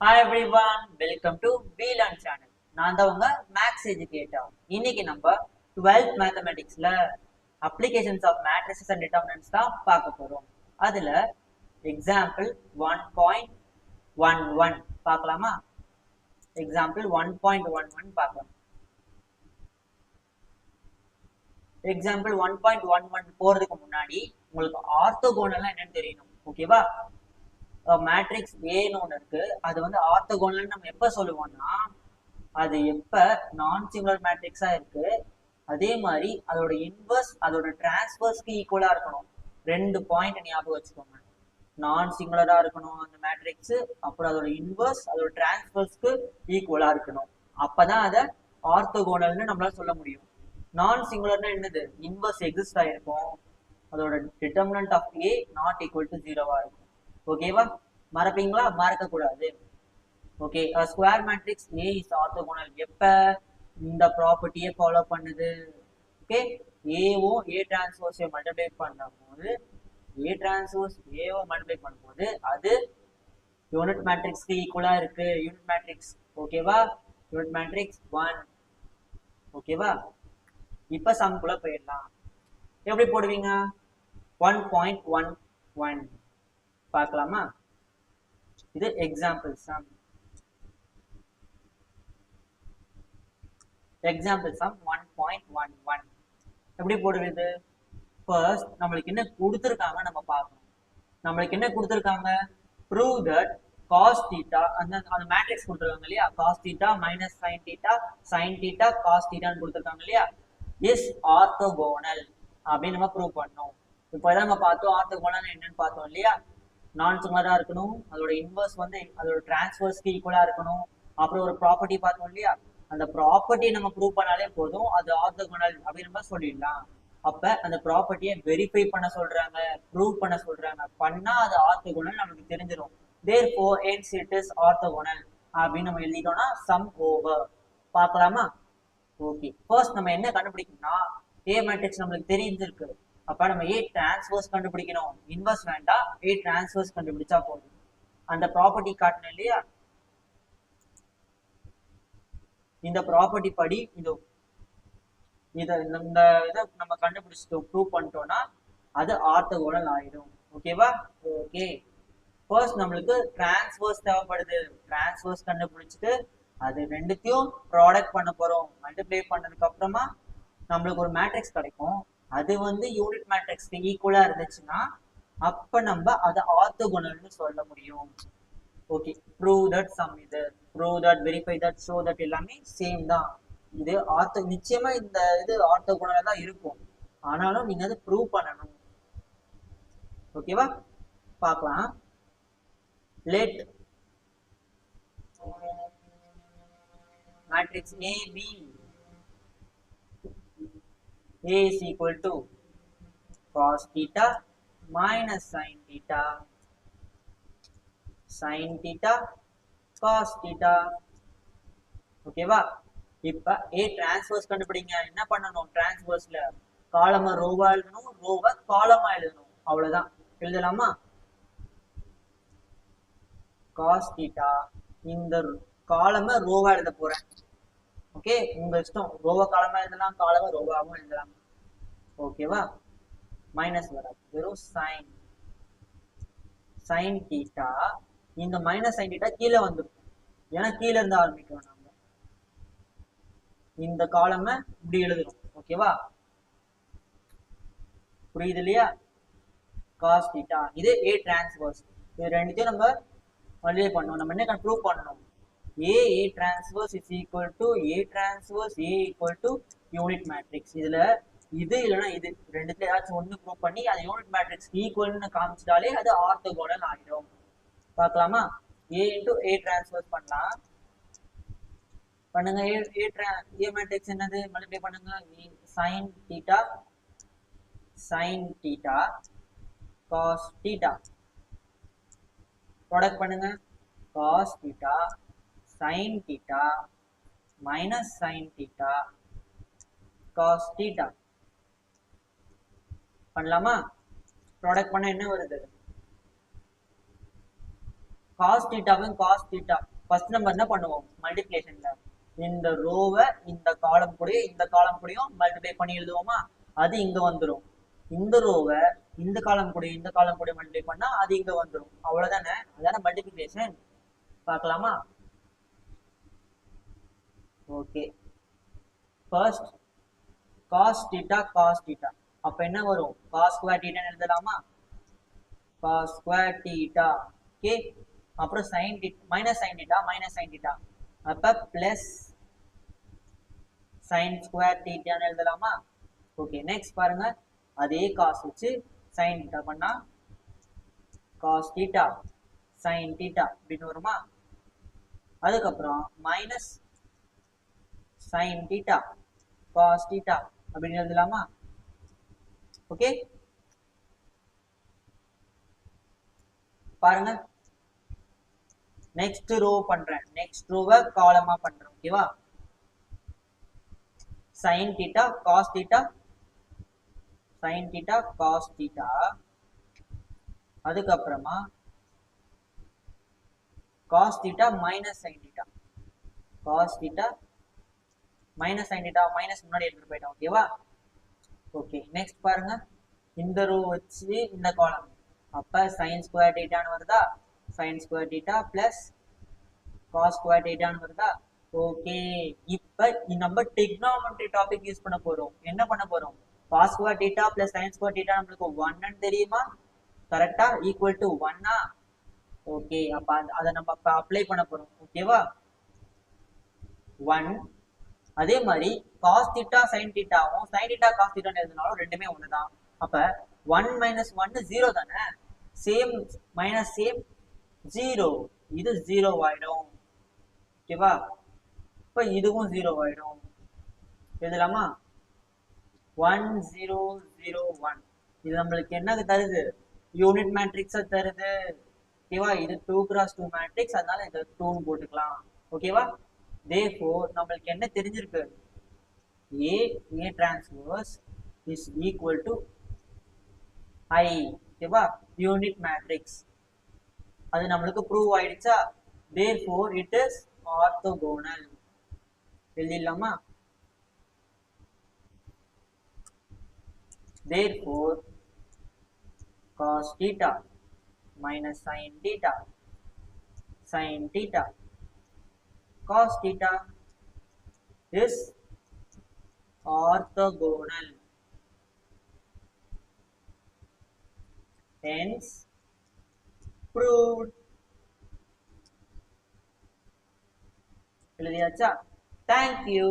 Hi everyone welcome to பீலான் channel நான் தான் உங்க மேக்ஸ் எஜுகேட்டர் இன்னைக்கு நம்ம twelfth மேத்தமெட்டிக்ஸ்ல applications of matrices and determinants தான் பார்க்க போறோம். அதுல example one point one one பார்க்கலாமா? Example one point one one பார்க்கலாம். Example one point one one போறதுக்கு முன்னாடி உங்களுக்கு ஆர்த்தோகோனல்லாம் என்னன்னு தெரியணும் ஓகேவா மேட்ரிக்ஸ் ஏன்னு ஒன்று இருக்கு. அது வந்து ஆர்த்தகோனல்னு நம்ம எப்போ சொல்லுவோம்னா அது எப்போ நான் சிங்குலர் மேட்ரிக்ஸாக இருக்கு. அதே மாதிரி அதோட இன்வர்ஸ் அதோட டிரான்ஸ்வர்ஸ்க்கு ஈக்குவலாக இருக்கணும். ரெண்டு பாயிண்ட் ஞாபகம் வச்சுக்கோங்க. நான் சிங்குலராக இருக்கணும் அந்த மேட்ரிக்ஸ் அப்புறம் அதோட இன்வர்ஸ் அதோட டிரான்ஸ்வர்ஸ்க்கு ஈக்குவலாக இருக்கணும். அப்பதான் அதை ஆர்த்தகோனல்னு நம்மளால சொல்ல முடியும். நான் சிங்குலர்னா என்னது? இன்வர்ஸ் எக்ஸிஸ்ட் ஆயிருக்கும். அதோட determinant of A not equal to ஜீரோவா இருக்கும். ஓகேவா மறப்பீங்களா? மறக்க கூடாது okay square matrix A is orthogonal எப்ப இந்த ப்ராப்பர்ட்டியை ஃபாலோ பண்ணுது? ஓகே ஏவும் ஏ டிரான்ஸ்போஸையும் மல்டிப்ளை பண்ணும்போது ஏ டிரான்ஸ்போஸ் ஏவோ மல்டிப்ளை பண்ணும்போது அது யூனிட் மேட்ரிக்ஸ்க்கு ஈக்குவலா இருக்கு. யூனிட் மேட்ரிக்ஸ் ஓகேவா யூனிட் மேட்ரிக்ஸ் ஒன் ஓகேவா இப்ப சம்குள்ள போயிடலாம். எப்படி போடுவீங்க? ஒன் பாயிண்ட் ஒன் ஒன் பார்க்கலாமா? இது example sum example sum one point one one எப்படி போடுறது ஃபர்ஸ்ட் நம்மளுக்கு என்ன கொடுத்துருக்காங்க நம்ம பார்க்கணும். நம்மளுக்கு என்ன கொடுத்துருக்காங்க? ப்ரூவ் தட் காஸ் தீட்டா அந்த அந்த மேட்ரிக்ஸ் கொடுத்துருக்காங்க இல்லையா? Cos theta minus sine theta sine theta cos தீட்டான்னு கொடுத்துருக்காங்க இல்லையா? இஸ் ஆர்த்தோகோனல் அப்படின்னு நம்ம ப்ரூவ் பண்ணோம் இப்போ நம்ம பார்த்தோம் ஆர்த்தோகோனல் என்னன்னு பார்த்தோம் இல்லையா? நான் சுமாரா இருக்கணும். அதோட இன்வர்ஸ் வந்து அதோட டிரான்ஸ்வர்ஸ்க்கு ஈக்குவலா இருக்கணும். அப்புறம் ஒரு ப்ராப்பர்ட்டி பார்த்தோம் இல்லையா? அந்த ப்ராப்பர்ட்டியை நம்ம ப்ரூவ் பண்ணாலே போதும். அது ஆர்த்தோகோனல் அப்படின்னு நம்ம சொல்லிடலாம். அப்ப அந்த ப்ராப்பர்ட்டியை வெரிஃபை பண்ண சொல்றாங்க ப்ரூவ் பண்ண சொல்றாங்க. பண்ணா அது ஆர்த்தோகோனல் நமக்கு தெரிஞ்சிடும் therefore eight it is orthogonal அப்படின்னு நம்ம எழுதிட்டோம்னா சம் ஓவர் பார்க்கலாமா? ஓகே ஃபர்ஸ்ட் நம்ம என்ன கண்டுபிடிக்கணும்னா ஏ மேட்ரிக்ஸ் நம்மளுக்கு தெரிஞ்சிருக்கு. அப்ப நம்ம ஏ டிரான்ஸ்வர்ஸ் கண்டுபிடிக்கணும். இன்வர்ஸ் வேண்டாம் ஏ டிரான்ஸ்வர்ஸ் கண்டுபிடிச்சா போதும். அந்த ப்ராப்பர்ட்டி காட்டணும் இல்லையா? இந்த ப்ராப்பர்ட்டி படி இது இத இந்த இதை நம்ம கண்டுபிடிச்சிட்டோம் ப்ரூவ் பண்ணிட்டோம்னா அது ஆர்த்தோகோனல் ஆயிடும். ஓகேவா ஓகே ஃபர்ஸ்ட் நம்மளுக்கு டிரான்ஸ்வர்ஸ் தேவைப்படுது. டிரான்ஸ்வர்ஸ் கண்டுபிடிச்சிட்டு அது ரெண்டுத்தையும் ப்ராடக்ட் பண்ண போறோம். மல்டிப்ளை பண்ணதுக்கு அப்புறமா நம்மளுக்கு ஒரு மேட்ரிக்ஸ் கிடைக்கும். அது வந்து யூனிட் மேட்ரிக்ஸ்க்கு ஈக்குவலா இருந்துச்சுன்னா அப்ப நம்ம அதை ஆர்த்தோகோனல்னு சொல்ல முடியும். ஓகே ப்ரூவ் தட் சம் இது. Prove that verify that show that எல்லாமே சேம் தான். இது ஆர்த்தோ நிச்சயமா இந்த இது ஆர்த்தோகோனலா தான் இருக்கும். ஆனாலும் நீங்க அதை ப்ரூவ் பண்ணணும். ஓகேவா பார்க்கலாம். Let matrix A be A is equal to cos theta minus sin theta. Sin theta cos theta. ஓகேவா இப்ப A டிரான்ஸ்வர்ஸ் கண்டுபிடிங்க. என்ன பண்ணணும்? டிரான்ஸ்வர்ஸ்ல காலம ரோவா எழுதணும் ரோவ காலமா எழுதணும். அவ்வளவுதான். எழுதலாமா? Cos theta. இந்த காலம ரோவா எழுத போறேன். ஓகே உங்க இஷ்டம். ரோவா காலமா எழுதலாம் காலமா ரோவாவும் எழுதலாம் ஓகேவா மைனஸ் வராது. வெறும் சைன் சைன் டீட்டா இந்த மைனஸ் சைன் டீட்டா கீழே வந்துடும் ஏன்னா கீழே இருந்து ஆரம்பிக்கிறோம் நம்ம இந்த காலமை இப்படி எழுதுறோம். ஓகேவா புரியுது இல்லையா? காஸ் டீட்டா இது ஏ டிரான்ஸ்வர்ஸ் இது ரெண்டுத்தையும் நம்ம வழியே பண்ணணும். நம்ம என்ன ப்ரூவ் பண்ணணும்? A A transverse is equal to A transverse A to unit matrix இதுல இது இல்லைன்னா இது. ரெண்டுத்துல ஏதாச்சும் ஒண்ணு ப்ரூவ் பண்ணி அது யூனிட் மேட்ரிக்ஸ் ஈக்குவல்னு காமிச்சிட்டாலே அது ஆர்த்தகோனல் ஆகிடும் பார்க்கலாமா? ஏ இன்டூ ஏ டிரான்ஸ்வர்ஸ் பண்ணலாம். பண்ணுங்க. ஏ ஏ ட்ரா ஏ மேட்ரிக்ஸ் என்னது? மல்டிப்ளை பண்ணுங்க. Sin theta sin theta cos theta product பண்ணுங்க. Cos theta sin theta minus sin theta cos theta. பண்ணலாமா? ப்ராடக்ட் பண்ண என்ன வருது? காஸ் தீட்டாவையும் காஸ் தீட்டா ஃபர்ஸ்ட் நம்ம என்ன பண்ணுவோம்? மல்டிப்ளிகேஷன்ல இந்த ரோவை இந்த காலம் கூடயும் இந்த காலம் கூடயும் மல்டிப்ளை பண்ணி எழுதுவோமா? அது இங்க வந்துடும் இந்த ரோவை இந்த காலம் கூட இந்த காலம் கூட மல்டிப்ளை பண்ணா அது இங்க வந்துடும் அவ்வளவுதானே? அதான மல்டிப்ளிகேஷன் பார்க்கலாமா? Okay first cos theta cos theta அப்ப என்ன வரும்? காஸ் ஸ்கொயர் டீட்டான்னு எழுதலாமா? காஸ் ஸ்கொயர் டீட்டா ஓகே அப்புறம் sine theta minus sine theta minus sine theta அப்ப ப்ளஸ் சைன் ஸ்கொயர் டீட்டான்னு எழுதலாமா? ஓகே நெக்ஸ்ட் பாருங்க. அதே காஸ் வச்சு சைன் டீட்டா பண்ணா காஸ் டீட்டா சைன் டீட்டா அப்படின்னு வருமா? அதுக்கப்புறம் minus sine theta cos theta அப்படின்னு எழுதலாமா? ஓகே பாருங்க. நெக்ஸ்ட் ரோ பண்றேன். நெக்ஸ்ட் ரோவை காலமா பண்றேன் ஓகேவா sine theta cos theta sine theta cos theta அதுக்கப்புறமா cos theta minus sine theta cos theta minus sine minus முன்னாடி எடுத்துட்டு போயிட்டோம் ஓகேவா ஓகே நெக்ஸ்ட் பாருங்க. இந்த ரோ வச்சு இந்த காலம் அப்ப சைன் ஸ்கொயர் டீட்டான்னு வருதா? Sine square theta plus cos square டீட்டான்னு வருதா? ஓகே இப்ப நம்ம டிக்னாமெட்ரி டாபிக் யூஸ் பண்ண போறோம். என்ன பண்ண போறோம்? Cos square theta plus sine square theta நம்மளுக்கு ஒன்னு தெரியுமா? கரெக்டா ஈக்குவல் டு ஒன்னா ஓகே அப்ப அதை நம்ம அப்ளை பண்ண போறோம். ஓகேவா ஒன் அதே மாதிரி காஸ் தீட்டா சைன் தீட்டாவும் சைன் தீட்டா காஸ் தீட்டான்னு எழுதினாலும் ரெண்டுமே ஒண்ணுதான். அப்ப ஒன் மைனஸ் ஒன்னு ஜீரோ தானே? சேம் மைனஸ் சேம் ஜீரோ இது ஜீரோ ஆயிடும். ஓகேவா இப்ப இதுவும் ஜீரோ ஆயிடும். எழுதலாமா? ஒன் ஜீரோ ஜீரோ ஒன் இது நம்மளுக்கு என்ன தருது? யூனிட் மேட்ரிக்ஸை தருது. ஓகேவா இது டூ கிராஸ் டூ மேட்ரிக்ஸ் அதனால இந்த டூன்னு போட்டுக்கலாம். ஓகேவா therefore நம்மளுக்கு என்ன தெரிஞ்சிருக்கு a a transverse is equal to i ஓகேவா யூனிட் மேட்ரிக்ஸ் அது நம்மளுக்கு ப்ரூவ் ஆயிடுச்சா therefore it is orthogonal எழுதிடலாமா therefore cos theta minus sin theta sin theta cos theta is orthogonal hence proved clear acha thank you